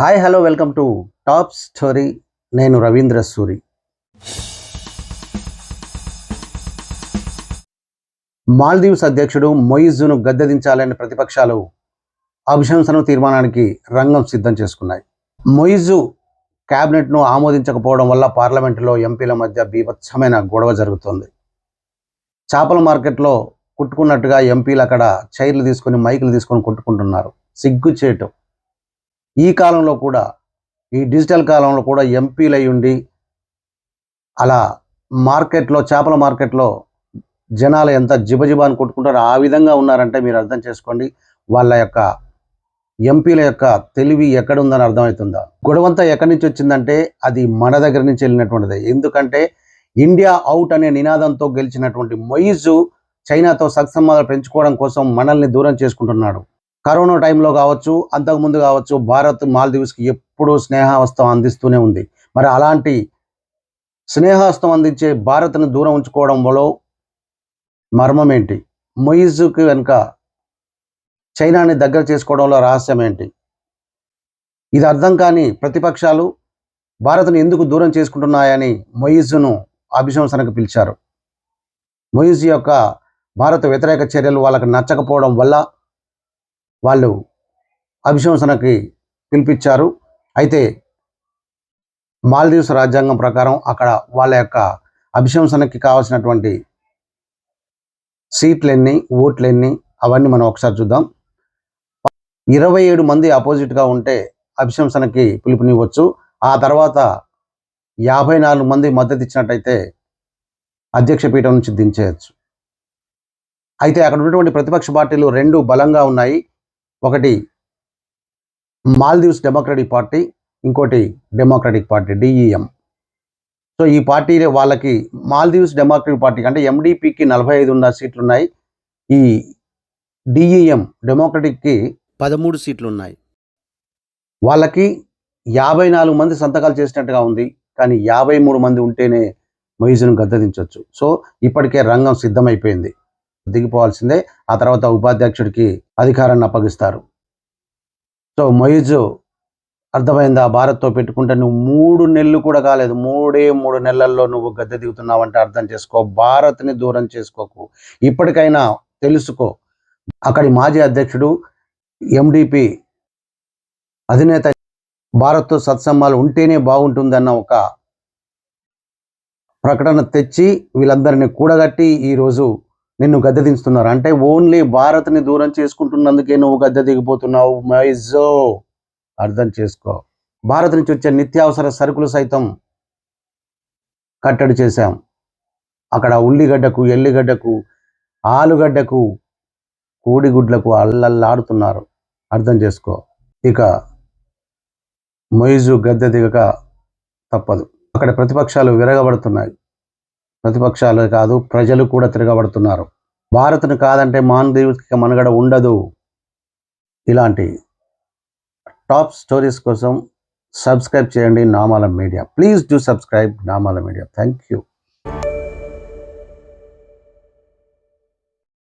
Hi hello welcome to top story. నేను రవీంద్ర సూరి. మాల్దీవ్స్ అధ్యక్షుడు మొయిజును గద్దెదించాలని ప్రతిపక్షాలు అభిశంసన తీర్మానానికి రంగం సిద్ధం చేసుకున్నాయి. మొయిజు క్యాబినెట్ను ఆమోదించకపోవడం వల్ల పార్లమెంటులో ఎంపీల మధ్య బీభత్సమైన గొడవ జరుగుతోంది. చేపల మార్కెట్లో కుట్టుకున్నట్టుగా ఎంపీలు అక్కడ చైర్లు తీసుకొని మైకులు తీసుకొని కొట్టుకుంటున్నారు. సిగ్గుచేటు. ఈ కాలంలో కూడా ఈ డిజిటల్ కాలంలో కూడా ఎంపీలు ఉండి అలా మార్కెట్లో చేపల మార్కెట్లో జనాలు ఎంత జిబజిబా అని కొట్టుకుంటారో ఆ విధంగా ఉన్నారంటే మీరు అర్థం చేసుకోండి. వాళ్ళ యొక్క ఎంపీల యొక్క తెలివి ఎక్కడ ఉందని అర్థమవుతుందా? గొడవంతా ఎక్కడి నుంచి వచ్చిందంటే అది మన దగ్గర నుంచి వెళ్ళినటువంటిది. ఎందుకంటే ఇండియా అవుట్ అనే నినాదంతో గెలిచినటువంటి మొయిజు చైనాతో సత్సంబంధాలు పెంచుకోవడం కోసం మనల్ని దూరం చేసుకుంటున్నాడు. కరోనా టైంలో కావచ్చు అంతకుముందు కావచ్చు భారత్ మాల్దీవ్స్కి ఎప్పుడూ స్నేహహస్తం అందిస్తూనే ఉంది. మరి అలాంటి స్నేహహస్తం అందించే భారత్ను దూరం ఉంచుకోవడంలో మర్మం ఏంటి? మొయిజుకి వెనుక చైనాని దగ్గర చేసుకోవడంలో రహస్యం ఏంటి? ఇది అర్థం కాని ప్రతిపక్షాలు భారత్ను ఎందుకు దూరం చేసుకుంటున్నాయని మొయిజును అభిశంసనకు పిలిచారు. మొయిజ్ యొక్క భారత వ్యతిరేక చర్యలు వాళ్ళకి నచ్చకపోవడం వల్ల వాళ్ళు అభిశంసనకి పిలిపించారు. అయితే మాల్దీవ్స్ రాజ్యాంగం ప్రకారం అక్కడ వాళ్ళ యొక్క అభిశంసనకి కావాల్సినటువంటి సీట్లన్నీ ఎన్ని ఓట్లు ఎన్ని అవన్నీ మనం ఒకసారి చూద్దాం. ఇరవై ఏడు మంది అపోజిట్గా ఉంటే అభిశంసనకి పిలుపునివ్వచ్చు. ఆ తర్వాత యాభై నాలుగు మంది మద్దతు ఇచ్చినట్టయితే అధ్యక్ష పీఠం నుంచి దించేయచ్చు. అయితే అక్కడ ఉన్నటువంటి ప్రతిపక్ష పార్టీలు రెండు బలంగా ఉన్నాయి. ఒకటి మాల్దీవ్స్ డెమోక్రటిక్ పార్టీ ఇంకోటి డెమోక్రటిక్ పార్టీ డిఈఎం. సో ఈ పార్టీ వాళ్ళకి మాల్దీవ్స్ డెమోక్రటిక్ పార్టీ అంటే ఎండిపికి నలభై ఐదు ఉన్న సీట్లు ఉన్నాయి ఈ డిఈఎం డెమోక్రటిక్కి పదమూడు సీట్లు ఉన్నాయి వాళ్ళకి యాభై నాలుగు మంది సంతకాలు చేసినట్టుగా ఉంది. కానీ యాభై మూడు మంది ఉంటేనే మొయిజును గద్దదించవచ్చు సో ఇప్పటికే రంగం సిద్ధమైపోయింది. దిగిపోవాల్సిందే. ఆ తర్వాత ఉపాధ్యక్షుడికి అధికారాన్ని అప్పగిస్తారు. సో మొయిజు అర్థమైందా? భారత్తో పెట్టుకుంటే నువ్వు మూడు నెలలు కూడా కాలేదు. మూడే మూడు నెలల్లో నువ్వు గద్దె దిగుతున్నావంటే అర్థం చేసుకో. భారత్ని దూరం చేసుకోకు. ఇప్పటికైనా తెలుసుకో. అక్కడి మాజీ అధ్యక్షుడు ఎండిపి అధినేత భారత్తో సత్సంబాలు ఉంటేనే బాగుంటుందన్న ఒక ప్రకటన తెచ్చి వీళ్ళందరినీ కూడగట్టి ఈరోజు నిన్ను గద్దె దించుతున్నారు. అంటే ఓన్లీ భారత్ని దూరం చేసుకుంటున్నందుకే నువ్వు గద్దె దిగిపోతున్నావు మైజో అర్థం చేసుకో. భారత్ నుంచి వచ్చే నిత్యావసర సరుకులు సైతం కట్టడి చేశాం. అక్కడ ఉల్లిగడ్డకు ఎల్లిగడ్డకు ఆలుగడ్డకు కోడిగుడ్లకు అల్లల్లాడుతున్నారు. అర్థం చేసుకో. ఇక మొయిజు గద్దె దిగక తప్పదు. అక్కడ ప్రతిపక్షాలు విరగబడుతున్నాయి. ప్రతిపక్షాలు కాదు ప్రజలు కూడా తిరగబడుతున్నారు. భారత్ను కాదంటే మాన్దీవ్కి మనుగడ ఉండదు. ఇలాంటి టాప్ స్టోరీస్ కోసం సబ్స్క్రైబ్ చేయండి Namala media. Please do subscribe Namala media. Thank you.